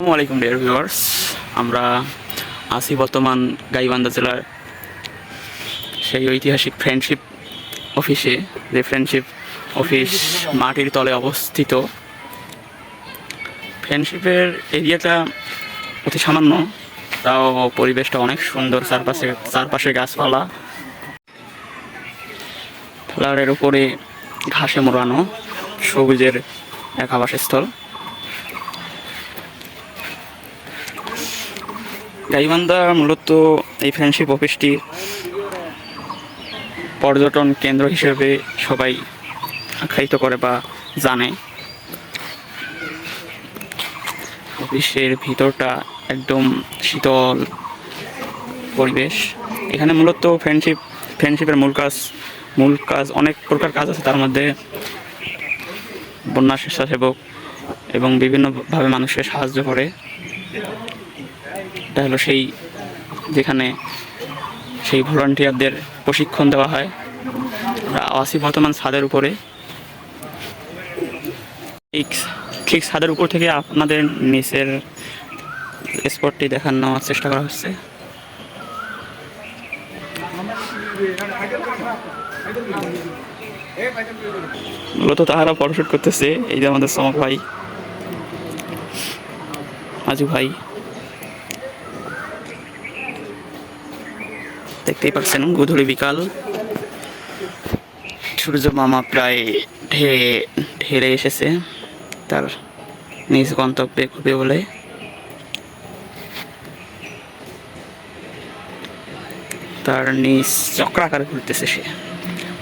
আসসালামু আলাইকুম dear viewers আমরা আছি বর্তমান গাইবান্ধা জেলার সেই ঐতিহাসিক ফ্রেন্ডশিপ অফিসে যে ফ্রেন্ডশিপ অফিস মাটির তলে অবস্থিত। ফ্রেন্ডশিপের এরিয়াটা অতি সামান্য, তাও পরিবেশটা অনেক সুন্দর, চারপাশে চারপাশে গাছপালা। ফ্লাওয়ারের উপরে ঘাসে মোড়ানো, সবুজের এক আবাসস্থল। গাইবান্ধা মূলত এই ফ্রেন্ডশিপ অফিসটি পর্যটন কেন্দ্র হিসেবে সবাই আখ্যায়িত করে বা জানে। অফিসের ভিতরটা একদম শীতল পরিবেশ। এখানে মূলত ফ্রেন্ডশিপ ফ্রেন্ডশিপের মূল কাজ মূল কাজ অনেক প্রকার কাজ আছে। তার মধ্যে বন্যা স্বেচ্ছাসেবক এবং বিভিন্নভাবে মানুষকে সাহায্য করে। এটা হলো সেই যেখানে সেই ভলান্টিয়ারদের প্রশিক্ষণ দেওয়া হয়। আছি বর্তমান ছাদের উপরে। ঠিক ছাদের উপর থেকে আপনাদের নিচের স্পটটি দেখানোর চেষ্টা করা হচ্ছে। মূলত তাহারা ফটোশুট করতেছে, এই যে আমাদের চমক ভাই মাজু ভাই। দেখতেই পাচ্ছেন, গধূলি বিকাল। সূর্য মামা প্রায় ঢেরে ঢেরে এসেছে তার নিজ গন্তব্যে ঘুরবে বলে। তার নিজ চক্রাকারে ঘুরতেছে সে।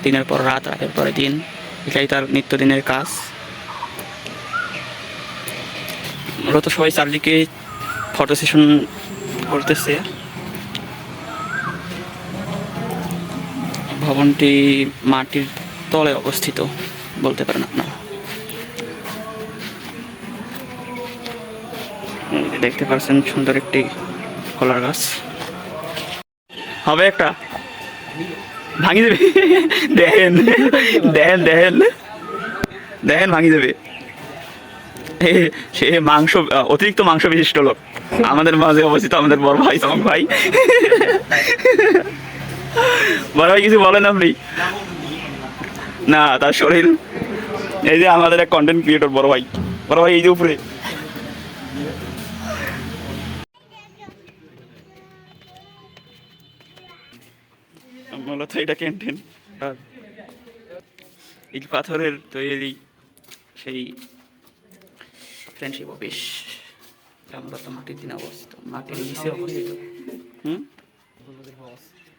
দিনের পর রাত, রাতের পরে দিন, এটাই তার নিত্যদিনের কাজ। মূলত সবাই চারদিকে ফটো সেশন করতেছে। ভবনটি মাটির তলে অবস্থিত বলতে পারেন আপনারা। দেখতে পাচ্ছেন সুন্দর একটি কলার গাছ। হবে একটা? ভাঙি দেবে? দেখেন দেখেন দেখেন। দেখেন, ভাঙি দেবে। সে মাংস, অতিরিক্ত মাংস বিশিষ্ট লোক। আমাদের মাঝে অবস্থিত আমাদের বড় ভাই ভাই। বড় ভাই কিছু বলেন আপনি না, তার শরীর। এই যে আমাদের এক কন্টেন্ট ক্রিয়েটর বড় ভাই। বড় ভাই, এই যে উপরে। মূলত এটা ক্যান্টিন আর ইট পাথরের তৈরি সেই ফ্রেন্ডশিপ অফিস মূলত মাটির দিনে অবস্থিত। মাটির নিচে অবস্থিত। হুম?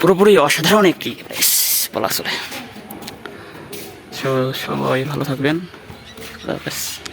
পুরোপুরি অসাধারণ একটি প্লেস বলা চলে। সবাই ভালো থাকবেন। আল্লাহ হাফেজ।